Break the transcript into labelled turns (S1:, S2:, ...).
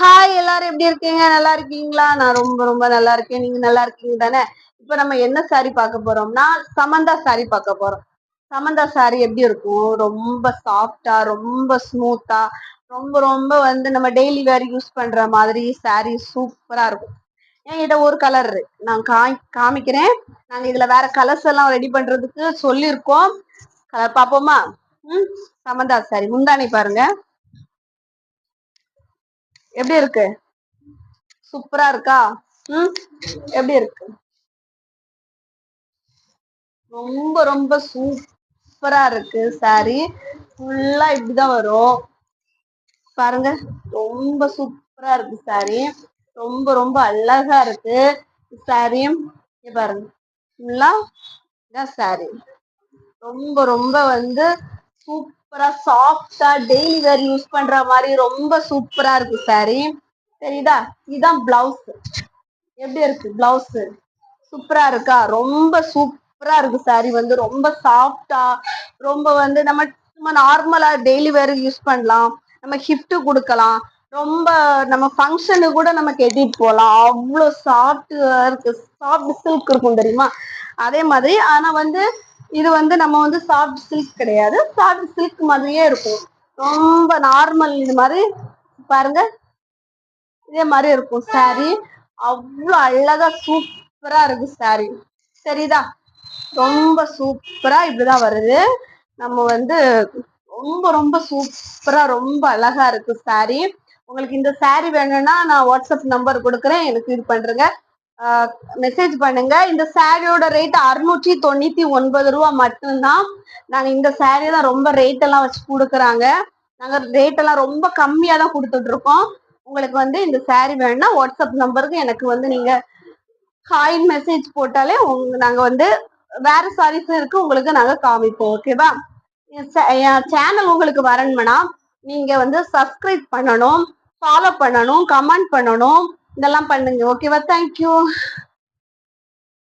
S1: hi எல்லாரும் எப்படி இருக்கீங்க நல்லா இருக்கீங்களா நான் ரொம்ப ரொம்ப நல்லா இருக்கேன் நீங்க நல்லா இருக்கீங்க தானே இப்ப நம்ம என்ன சாரி பார்க்க போறோம்னா சமந்தா சாரி பார்க்க போறோம் சமந்தா சாரி எப்படி இருக்கும் ரொம்ப சாஃப்டா ரொம்ப ஸ்மூத்தா ரொம்ப ரொம்ப வந்து நம்ம டெய்லி வேர் யூஸ் பண்ற மாதிரி சாரி சூப்பரா இருக்கும் என்கிட்ட ஒரு கலர் நான் கா காமிக்கிறேன் நாங்க இதுல வேற கலர்ஸ் எல்லாம் ரெடி பண்றதுக்கு சொல்லியிருக்கோம் கலர் பார்ப்போமா ம் சமந்தா சாரி முந்தானை பாருங்க எப்படி இருக்கு சூப்பரா இருக்கா ம் எப்படி இருக்கு ரொம்ப ரொம்ப சூப்பரா இருக்கு சாரி ஃபுல்லா இப்படிதான் வரும் பாருங்க ரொம்ப சூப்பரா இருக்கு சாரி ரொம்ப ரொம்ப அழகா இருக்கு சாரியும் பாருங்க ஃபுல்லா சாரி ரொம்ப ரொம்ப வந்து சூப் சூப்பரா சாஃப்டா டெய்லி வேர் யூஸ் பண்ற மாதிரி ரொம்ப சூப்பரா இருக்கு சாரி சரிதா இதுதான் பிளவுஸ் எப்படி இருக்கு பிளவுஸ் சூப்பரா இருக்கா ரொம்ப சூப்பரா இருக்கு சாரி வந்து ரொம்ப சாஃப்டா ரொம்ப வந்து நம்ம சும்மா நார்மலா டெய்லி வேர் யூஸ் பண்ணலாம் நம்ம ஹிஃப்ட் கொடுக்கலாம் ரொம்ப நம்ம ஃபங்க்ஷனு கூட நம்ம கெட்டிட்டு போகலாம் அவ்வளோ சாஃப்ட் இருக்கு சாஃப்ட் சில்க் இருக்கும் தெரியுமா அதே மாதிரி ஆனா வந்து இது வந்து நம்ம வந்து சாஃப்ட் சில்க் கிடையாது சாஃப்ட் சில்க் மாதிரியே இருக்கும் ரொம்ப நார்மல் இது மாதிரி பாருங்க இதே மாதிரி இருக்கும் சாரி அவ்வளோ அழகா சூப்பரா இருக்கு சாரி சரிதா ரொம்ப சூப்பரா இப்படிதான் வருது நம்ம வந்து ரொம்ப ரொம்ப சூப்பரா ரொம்ப அழகா இருக்கு சாரி உங்களுக்கு இந்த சாரி வேணும்னா நான் வாட்ஸ்அப் நம்பர் கொடுக்குறேன் எனக்கு இது பண்றேங்க மெசேஜ் பண்ணுங்க இந்த சாரியோட ரேட் அறுநூற்றி தொண்ணூத்தி ஒன்பது ரூபா மட்டும்தான் நாங்க இந்த சாரி தான் ரொம்ப ரேட் எல்லாம் வச்சு கொடுக்குறாங்க நாங்க ரேட் எல்லாம் ரொம்ப கம்மியா தான் கொடுத்துட்டு இருக்கோம் உங்களுக்கு வந்து இந்த சாரி வேணும்னா வாட்ஸ்அப் நம்பருக்கு எனக்கு வந்து நீங்க ஹாயின் மெசேஜ் போட்டாலே உங்க நாங்க வந்து வேற சாரீஸ் இருக்கு உங்களுக்கு நாங்க காமிப்போம் ஓகேவா என் சேனல் உங்களுக்கு வரணும்னா நீங்க வந்து சப்ஸ்கிரைப் பண்ணணும் ஃபாலோ பண்ணணும் கமெண்ட் பண்ணணும் இதெல்லாம் பண்ணுங்க ஓகேவா தேங்க்யூ